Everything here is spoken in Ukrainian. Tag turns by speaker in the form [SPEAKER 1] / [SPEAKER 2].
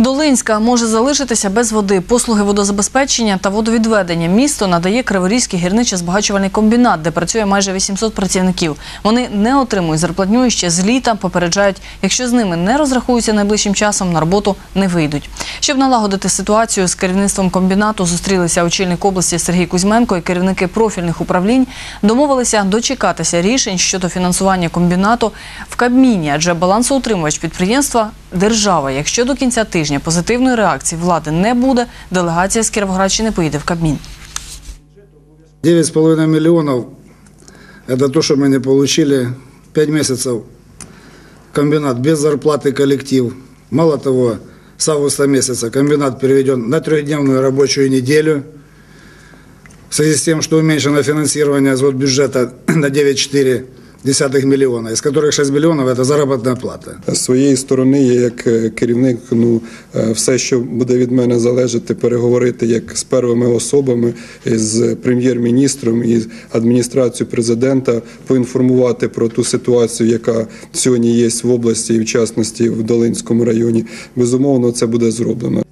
[SPEAKER 1] Долинська може залишитися без води. Послуги водозабезпечення та водовідведення місто надає Криворізький гірничо-збагачувальний комбінат, де працює майже 800 працівників. Вони не отримують зарплатню ще з літа. Попереджають, якщо з ними не розрахуються найближчим часом, на роботу не вийдуть. Щоб налагодити ситуацію з керівництвом комбінату, зустрілися очільник області Сергій Кузьменко і керівники профільних управлінь. Домовилися дочекатися рішень щодо фінансування комбінату в Кабміні, адже балансоутримувач підприємства держава. Якщо до кінця тижня позитивної реакції влади не буде, делегація з Кіровоградщини поїде в Кабмін.
[SPEAKER 2] 9,5 миллионов – это то, что мы не получили. 5 месяцев комбинат без зарплаты коллектив. Мало того, с августа месяца комбинат переведен на трехдневную рабочую неделю. В связи с тем, что уменьшено финансирование из бюджета на 9,4 миллиона, из которых 6 миллионов – это заработная плата.
[SPEAKER 3] З своєї сторони, я як е, керівник, ну е, все, що буде від мене залежати, переговорити як з первими особами, з прем'єр-міністром і адміністрацією президента, поінформувати про ту ситуацію, яка сьогодні є в області і в частності в Долинському районі. Безумовно, це буде зроблено.